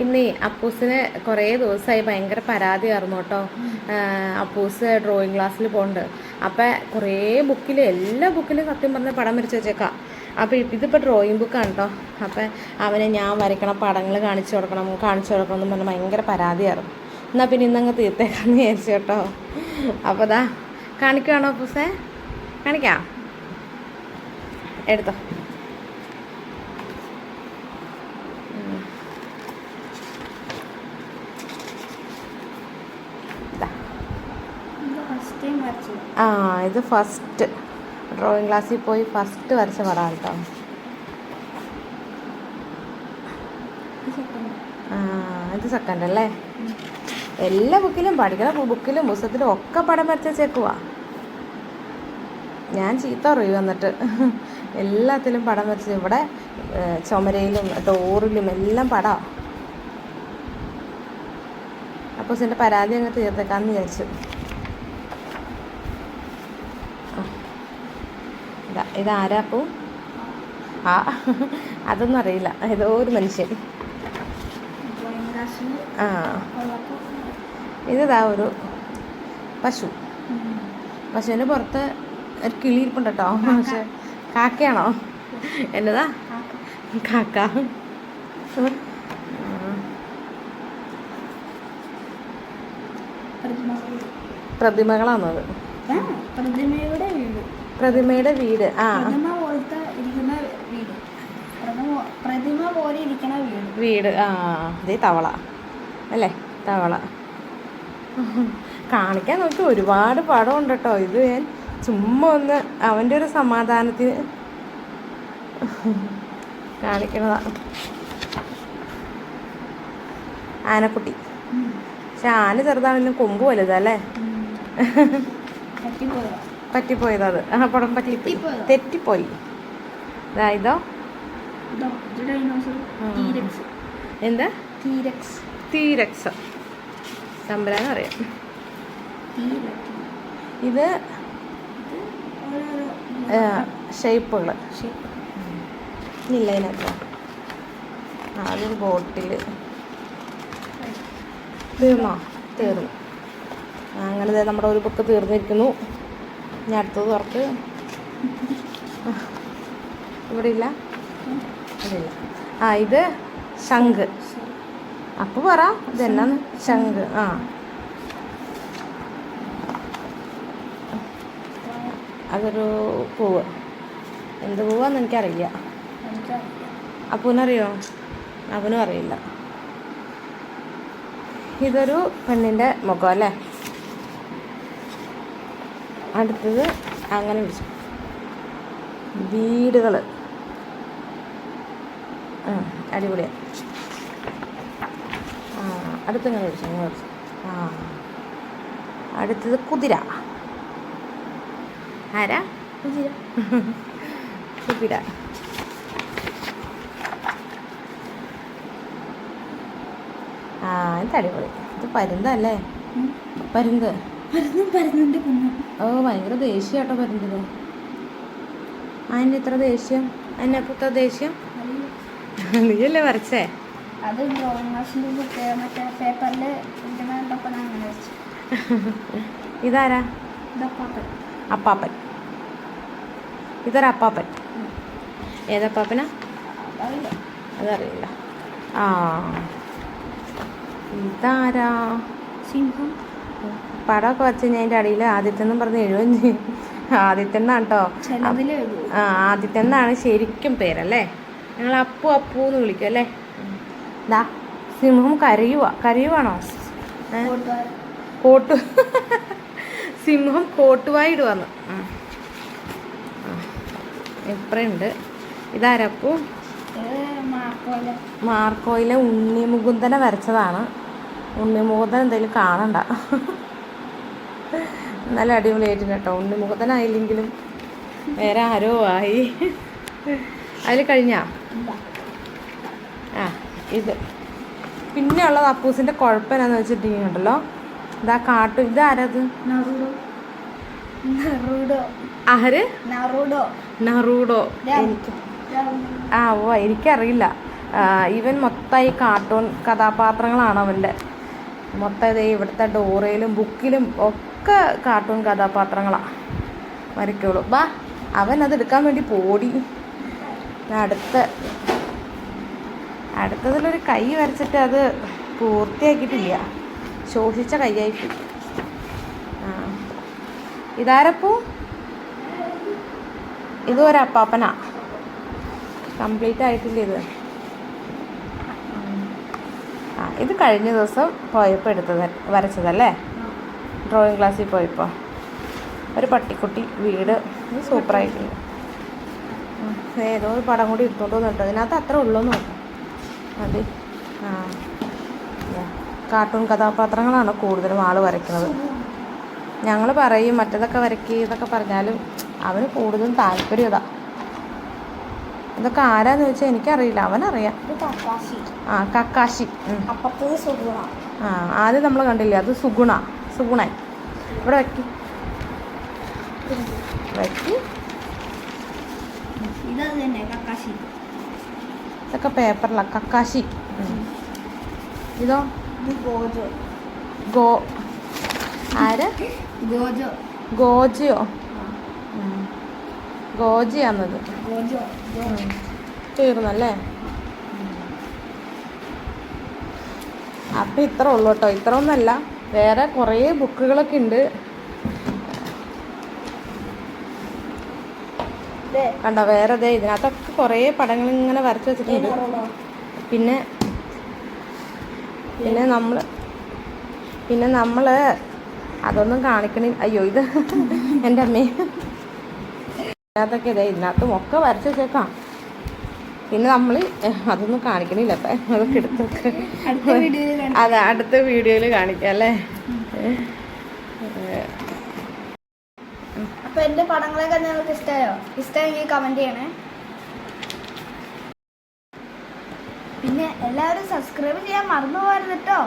ഇന്നേ അപ്പൂസിന് കുറേ ദിവസമായി ഭയങ്കര പരാതി ആയിരുന്നു കേട്ടോ അപ്പൂസ് ഡ്രോയിങ് ക്ലാസ്സിൽ പോകുന്നുണ്ട് അപ്പം കുറേ ബുക്കിൽ എല്ലാ ബുക്കിലും സത്യം പറഞ്ഞ പടം വരച്ച് വെച്ചേക്കാം. അപ്പോൾ ഇതിപ്പോൾ ഡ്രോയിങ് ബുക്കാണ് കേട്ടോ അപ്പം അവനെ ഞാൻ വരയ്ക്കണ പടങ്ങൾ കാണിച്ചു കൊടുക്കണം കാണിച്ചു കൊടുക്കണം എന്ന് പറഞ്ഞാൽ ഭയങ്കര പരാതിയായിരുന്നു. എന്നാൽ പിന്നെ ഇന്നങ്ങ് തീർത്തേക്കാന്ന് വിചാരിച്ചു കേട്ടോ. അപ്പോൾ ദാ കാണിക്കുവാണോ അപ്പൂസേ? കാണിക്കാം? എടുത്തോ ദാ. ഫസ്റ്റ് ടൈം വരച്ചു ആ ഇത് ഫസ്റ്റ് ഡ്രോയിങ് ക്ലാസ്സിൽ പോയി ഫസ്റ്റ് വരച്ച പടം കേട്ടോ ആ ഇത് സെക്കൻഡ് അല്ലേ? എല്ലാ ബുക്കിലും പഠിക്കണ ബുക്കിലും പുസ്തകത്തിലും ഒക്കെ പടം വരച്ച ചേക്കുവാ ഞാൻ ചീത്ത പറയും വന്നിട്ട് എല്ലാത്തിലും പടം വരച്ച് ഇവിടെ ചുമരയിലും ഡോറിലും എല്ലാം പടം. അപ്പോൾ ഇതിന്റെ പരാതി അങ്ങ് തീർത്തേക്കാന്ന് വിചാരിച്ചു. ഇതാ ഇതാരാ അപ്പോൾ ആ അതൊന്നും അറിയില്ല. ഏതോ ഒരു മനുഷ്യൻ. ആ. ഇതാ ഒരു പശു. പശുവിന് പുറത്ത് ഒരു കിളി ഇരിപ്പുണ്ട് കേട്ടോ. പക്ഷെ കാക്കയാണോ? എന്നതാ? കാക്ക. പ്രതിമകളാണത് പ്രതിമയുടെ പ്രതിമയുടെ വീട്. ആ. പ്രതിമ പോലത്തെ ഇരിക്കുന്ന വീട്. പ്രതിമ പോലെ ഇരിക്കുന്ന വീട്. വീട്. ആ. ഇതേ തവള. അല്ലേ? തവള. കാണിക്കാൻ നോക്കി ഒരുപാട് പടം ഉണ്ട് കേട്ടോ ഇത് ഞാൻ ചുമ്മാ ഒന്ന് അവന്റെ ഒരു സമാധാനത്തിന് കാണിക്കുന്നതാണ് ആനക്കുട്ടി. പക്ഷെ ആന ചെറുതാണെങ്കിലും കൊമ്പ് വലുതല്ലേ? പറ്റിപ്പോയോ. പറ്റിപ്പോയത്? അത് ആ പടം പറ്റി? തെറ്റിപ്പോയി ഇതായതോ. എന്താ? തീരക്സ് തീരക്സ് തമ്പരാൻ അറിയാം ഇത് ഷേപ്പുള്ള ഷേപ്പുകൾ. ഇല്ല ഇതിനകത്ത്. ആദ്യം ബോട്ടിൽ തീർന്നോ? തീർന്നു. അങ്ങനെ നമ്മുടെ ഒരു ബുക്ക് തീർന്നിരിക്കുന്നു. ഇനി അടുത്തത് തുറക്ക്. ഇവിടെ ഇല്ല ഇവിടെ ഇല്ല ആ ഇത് ശംഖ്. അപ്പോൾ പറ ഇതെന്നാന്ന്? ശംഖ് ആ. അതൊരു പൂവ്. എന്ത് പൂവാന്ന് എനിക്കറിയില്ല. എനിക്കറിയാം. അപ്പൂനറിയോ? അവനും അറിയില്ല. ഇതൊരു പെണ്ണിന്റെ മുഖം അല്ലേ? അടുത്തത് അങ്ങനെ പിടിച്ചു വീടുകൾ ആ അടിപൊളിയാണ് ആ അടുത്തിങ്ങനെ പിടിച്ചു ഇങ്ങനെ പിടിച്ചു ആ അടുത്തത് കുതിര. ആരാ? കുതിര. കുതിര. ആ ഇത് അടിപൊളി. ഇത് പരുന്തല്ലേ പരുന്ത്. ഓ ഭയങ്കര ദേഷ്യം കേട്ടോ പരുന്തിന് അതിന് ഇത്ര ദേഷ്യം? അതിനൊക്കെ ഇത്ര ദേഷ്യം? നീയല്ലേ വരച്ചേ? അത് ഡ്രോയിങ് ക്ലാസ്സിന്റെ മറ്റേ പേപ്പറിൽ അങ്ങനെ ഇതാരാ? അപ്പാപ്പൻ. ഇതൊരു അപ്പാപ്പൻ? ഏതപ്പാപ്പനാ അതറിയില്ല. ആ. ഇതാരാ? സിംഹം. പടമൊക്കെ വെച്ച് കഴിഞ്ഞാൽ അതിന്റെ അടിയിൽ ആദിത്യം പറഞ്ഞ് എഴുതുകയും ചെയ്യും. ആദിത്യം എന്നാണ് കേട്ടോ ആ ആദിത്യം എന്നാണ് ശരിക്കും പേരല്ലേ? ഞങ്ങൾ അപ്പു അപ്പു എന്ന് വിളിക്കും അല്ലേ? ദാ സിംഹം കരയുവ. കരയുവാണോ? കോട്ടു സിംഹം കോട്ടുവായിടുവാന്ന്. ഇപ്പറുണ്ട് ഇതാരപ്പു? മാർക്കോയിലെ. ഉണ്ണിമുകുന്ദനെ വരച്ചതാണ്. ഉണ്ണിമുകുന്ദൻ എന്തെങ്കിലും കാണണ്ട. നല്ല അടിപൊളിയായിട്ടുണ്ട് കേട്ടോ. ഉണ്ണിമുകുന്ദനായില്ലെങ്കിലും വേറെ ആരോ ആയി. അതിൽ കഴിഞ്ഞാ? ആ ഇത്. പിന്നെ ഉള്ളത് അപ്പൂസിന്റെ കുഴപ്പം എന്നാന്ന് വെച്ചിട്ടുണ്ടെങ്കിൽ ഉണ്ടല്ലോ. ഇതാ കാട്ടു. ഇതാരത് ആര്? നറുഡോ. ആ ഓ എനിക്കറിയില്ല. ഇവൻ മൊത്തമായി കാർട്ടൂൺ കഥാപാത്രങ്ങളാണ് അവന്റെ. മൊത്തം ഇതേ ഇവിടുത്തെ ഡോറയിലും ബുക്കിലും ഒക്കെ കാർട്ടൂൺ കഥാപാത്രങ്ങളാണ് വരയ്ക്കുള്ളൂ ബാ അവൻ അത് എടുക്കാൻ വേണ്ടി പോടി. അടുത്ത. അടുത്തതിലൊരു കൈ വരച്ചിട്ട് അത് പൂർത്തിയാക്കിയിട്ടില്ല. ശോഷിച്ച കൈയായിട്ട്. ആ. ഇതാരപ്പൂ? ഇതൊരപ്പാപ്പനാ. കംപ്ലീറ്റ് ആയിട്ടില്ല ഇത്. ആ ഇത് കഴിഞ്ഞ ദിവസം പോയപ്പോൾ എടുത്തത് വരച്ചതല്ലേ? ഡ്രോയിങ് ക്ലാസ്സിൽ പോയപ്പോൾ ഒരു പട്ടിക്കുട്ടി വീട് ഇത് സൂപ്പറായിട്ടുണ്ട്. ഏതോ ഒരു പടം കൂടി എടുത്തോണ്ട് വന്നിട്ട് ഇതിനകത്ത് അത്ര ഉള്ളൂന്ന് അത്? ആ. കാർട്ടൂൺ കഥാപാത്രങ്ങളാണ് കൂടുതലും ആൾ വരയ്ക്കുന്നത്. ഞങ്ങൾ പറയും മറ്റേതൊക്കെ വരയ്ക്കുക ഇതൊക്കെ പറഞ്ഞാലും അവന് കൂടുതലും താല്പര്യം ഇതൊക്കെ ആരാന്ന് ചോദിച്ചാൽ എനിക്കറിയില്ല. അവനറിയാം. ആ കക്കാശി. ആ ആദ്യം നമ്മൾ കണ്ടില്ലേ അത് സുഗുണ. സുഗുണൻ. ഇവിടെ വെക്കി. വെക്കി. ഇതൊക്കെ പേപ്പറില കക്കാശി. ഇതോ? ഗോജോ. ഗോ ആര്? ഗോജോ. ഗോജിയോ. ഗോജിയാന്നത്. തീർന്നല്ലേ? അപ്പം ഇത്ര ഉള്ളു കേട്ടോ. ഇത്ര ഒന്നല്ല. വേറെ കുറേ ബുക്കുകളൊക്കെ ഉണ്ട്. കണ്ടോ? വേറെ അതെ ഇതിനകത്തൊക്കെ കുറേ പടങ്ങൾ ഇങ്ങനെ വരച്ച് വെച്ചിട്ടുണ്ട്? പിന്നെ പിന്നെ? നമ്മൾ പിന്നെ നമ്മൾ അതൊന്നും കാണിക്കണി അയ്യോ ഇത് എന്റെ അമ്മേ. ഇതിനകത്തൊക്കെ ഇതേ ഇതിനകത്തും ഒക്കെ വരച്ച് വെച്ചേക്കാം. പിന്നെ നമ്മൾ അതൊന്നും കാണിക്കണില്ല അപ്പം അതൊക്കെ എടുത്തൊക്കെ. അതെ അടുത്ത വീഡിയോയിൽ കാണിക്കാം അല്ലേ? അപ്പൊ എന്റെ പടങ്ങളൊക്കെ നിങ്ങൾക്ക് ഇഷ്ടമായോ ഇഷ്ടമെങ്കിൽ കമന്റ് ചെയ്യണേ. പിന്നെ എല്ലാവരും സബ്സ്ക്രൈബ് ചെയ്യാൻ മറന്നു പോകരുത് കേട്ടോ